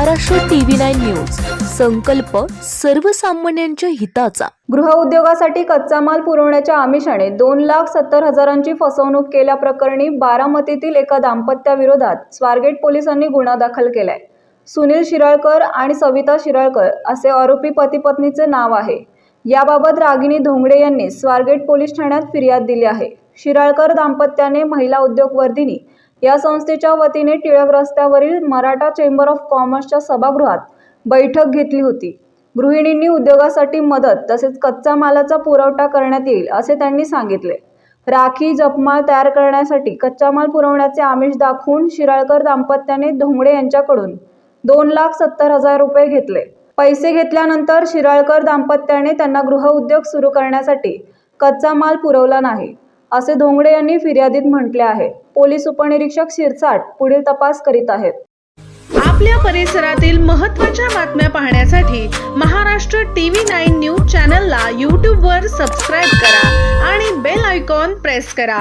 Maharashtra TV nine news. संकल्प सर्वसामान्यांच्या हिताचा. गृहउद्योगासाठी कच्चा माल पुरवण्याच्या आमिषाने दोन लाख सत्तर हजारांची फसवणूक केल्याप्रकरणी बारामतीतील एका दाम्पत्याविरोधात स्वारगेट पोलिसांनी गुन्हा दाखल केलाय. सुनील शिराळकर आणि सविता शिराळकर असे आरोपी पती पत्नीचे नाव आहे. याबाबत रागिनी धोंगडे यांनी स्वारगेट पोलीस ठाण्यात फिर्याद दिली आहे. शिराळकर दाम्पत्याने महिला उद्योगवर्धिनी या संस्थेच्या वतीने टिळक रस्त्यावरील मराठा चेंबर ऑफ कॉमर्सच्या सभागृहात बैठक घेतली होती. गृहिणींनी उद्योगासाठी मदत तसेच कच्चा मालाचा पुरवठा करण्यात येईल असे त्यांनी सांगितले. राखी जपमाळ तयार करण्यासाठी कच्चा माल पुरवण्याचे आमिष दाखवून शिराळकर दाम्पत्याने धोंगडे यांच्याकडून दोन लाख सत्तर हजार रुपये घेतले. पैसे घेतल्यानंतर शिराळकर दाम्पत्याने त्यांना गृहउद्योग सुरू करण्यासाठी कच्चा माल पुरवला नाही असे धोंगडे यांनी फिर्यादीत म्हटले आहे. पोलीस उपनिरीक्षक शिरसाट पुढील तपास करीत आहेत. आपल्या परिसरातील महत्त्वाच्या बातम्या पाहण्यासाठी महाराष्ट्र टीव्ही नाईन न्यूज चॅनलला यूट्यूबवर सबस्क्राईब करा आणि बेल आयकॉन प्रेस करा.